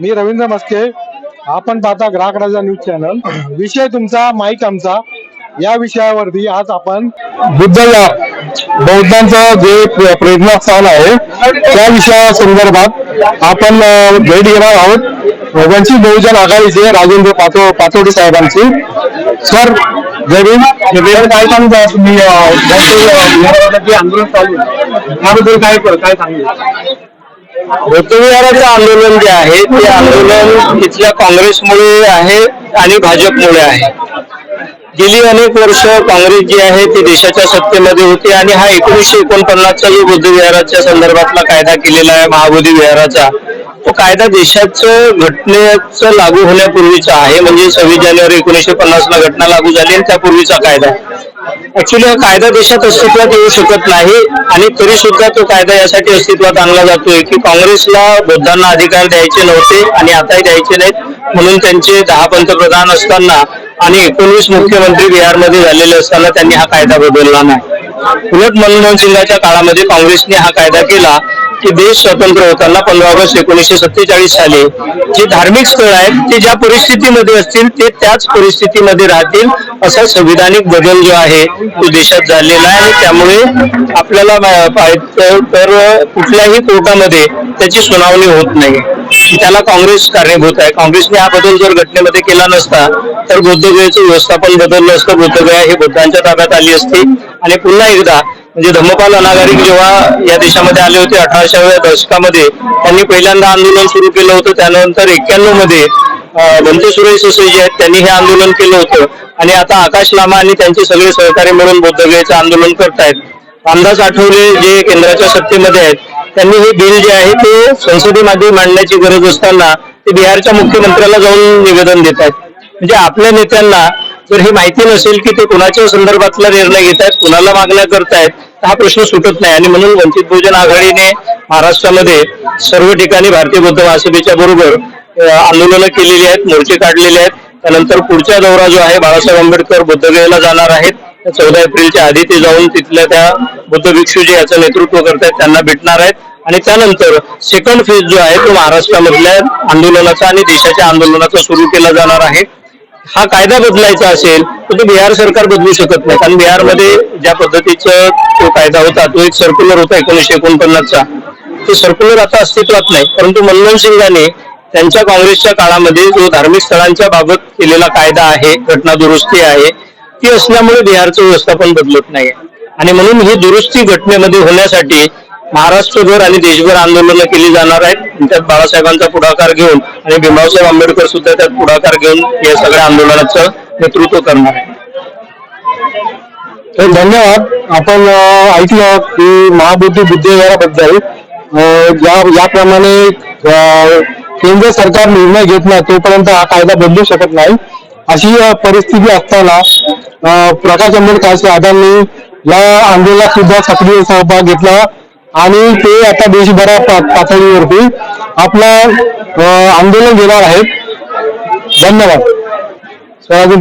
मी रवींद्र मस्के आपण पाहता ग्राहक राजा न्यूज चॅनल. विषय तुमचा माईक आमचा. या विषयावरती आज आपण बुद्ध या बौद्धांचं जे प्रेरणास्थान आहे त्या विषया संदर्भात आपण भेट घेणार आहोत. वंचित बहुजन आघाडीचे राजेंद्र पातो पातोडे साहेबांची. सर जय काय सांगता तुम्ही आंदोलन चालू त्याबद्दल काय काय सांगितलं बुद्धविहाराचं आंदोलन जे आहे ते आंदोलन इथल्या काँग्रेसमुळे आहे आणि भाजपमुळे आहे. गेली अनेक वर्ष काँग्रेस जी आहे ती देशाच्या सत्तेमध्ये होती आणि हा एकोणीसशे एकोणपन्नासचा जो बुद्धविहाराच्या संदर्भातला कायदा केलेला आहे महाबोधी विहाराचा तो कायदा देशाचं घटनेचं लागू होण्यापूर्वीचा आहे. म्हणजे सव्वीस जानेवारी एकोणीसशे पन्नासला घटना लागू झाली आणि त्यापूर्वीचा कायदा. ऍक्च्युली हा कायदा देशात अस्तित्वात येऊ शकत नाही आणि तरी सुद्धा तो कायदा यासाठी अस्तित्वात आणला जातोय की काँग्रेसला बुद्धांना अधिकार द्यायचे नव्हते आणि आताही द्यायचे नाहीत. म्हणून त्यांचे दहा पंतप्रधान असताना आणि एकोणवीस मुख्यमंत्री बिहारमध्ये झालेले असताना त्यांनी हा कायदा बदलला नाही. उलट मनमोहन सिंगाच्या काळामध्ये काँग्रेसने हा कायदा केला की देश स्वतंत्र होताना पंधरा ऑगस्ट एकोणीसशे सत्तेचाळीस साली जे धार्मिक स्थळ आहेत ते ज्या परिस्थितीमध्ये असतील ते त्याच परिस्थितीमध्ये राहतील असा संविधानिक बदल जो आहे तो देशात झालेला आहे. त्यामुळे आपल्याला तर कुठल्याही कोर्टामध्ये त्याची सुनावणी होत नाही. त्याला काँग्रेस कारणीभूत आहे. काँग्रेसने हा बदल जर घटनेमध्ये केला नसता तर बुद्धगयाचं व्यवस्थापन बदललं असतं. बुद्धगया हे बुद्धांच्या ताब्यात आली असती. आणि पुन्हा एकदा म्हणजे धम्मपाल अनागारिक जेव्हा या देशामध्ये आले होते अठराशेव्या दशकामध्ये त्यांनी पहिल्यांदा आंदोलन सुरू केलं होतं. त्यानंतर एक्क्याण्णवमध्ये अं, सुरेश ससे जे आहेत त्यांनी हे आंदोलन केलं होतं. आणि आता आकाश लामा आणि त्यांचे सगळे सहकारी म्हणून बुद्धगयेचं आंदोलन करतायत. रामदास आठवले जे केंद्राच्या सत्तेमध्ये आहेत त्यांनी हे बिल जे आहे ते संसदेमध्ये मांडण्याची गरज असताना ते बिहारच्या मुख्यमंत्र्याला जाऊन निवेदन देत आहेत म्हणजे आपल्या नेत्यांना जर हे माहिती नसेल की ते कुणाच्या संदर्भातला निर्णय घेत आहेत कुणाला मागण्या करतायत हा प्रश्न सुटत नाही. आणि म्हणून वंचित बहुजन आघाडीने महाराष्ट्रामध्ये सर्व ठिकाणी भारतीय बौद्ध महासभेच्या बरोबर आंदोलनं केलेली आहेत मोर्चे काढलेले आहेत. त्यानंतर पुढचा दौरा जो आहे बाळासाहेब आंबेडकर बुद्धगयेला जाणार आहेत. चौदा एप्रिलच्या आधी ते जाऊन तिथल्या त्या बुद्ध भिक्षू जे याचं नेतृत्व करतायत त्यांना भेटणार आहेत. आणि त्यानंतर सेकंड फेज जो आहे तो महाराष्ट्रामधल्या आंदोलनाचा आणि देशाच्या आंदोलनाचा सुरू केला जाणार आहे. हा कायदा बदलायचा असेल तर तो बिहार सरकार बदलू शकत नाही. कारण बिहारमध्ये ज्या पद्धतीचा तो कायदा होता तो एक सर्क्युलर होता एकोणीसशे एकोणपन्नासचा. ते सर्क्युलर आता अस्तित्वात नाही परंतु मनमोहन सिंगाने त्यांच्या काँग्रेसच्या काळामध्ये जो धार्मिक स्थळांच्या बाबत केलेला कायदा आहे घटना दुरुस्ती आहे ती असल्यामुळे बिहारचं व्यवस्थापन बदलत नाही आणि म्हणून ही दुरुस्ती घटनेमध्ये होण्यासाठी महाराष्ट्रभर आणि देशभर आंदोलनं केली जाणार आहेत. त्यात बाळासाहेबांचा पुढाकार घेऊन आणि भीमरावसाहेब आंबेडकर सुद्धा त्यात पुढाकार घेऊन या सगळ्या आंदोलनाचं नेतृत्व करणार आहे तर धन्यवाद. आपण ऐकलं की महाबुद्धी बुद्धिविहाराबद्दल या याप्रमाणे केंद्र सरकार निर्णय घेत नाही तोपर्यंत हा कायदा बदलू शकत नाही. अशी परिस्थिती असताना प्रकाश आंबेडकर आदांनी या आंदोलनात सुद्धा सक्रिय सहभाग घेतला. आणि ते आता देशभरा पातळीवरती आपलं आंदोलन घेणार आहेत. धन्यवाद. सोयाबीन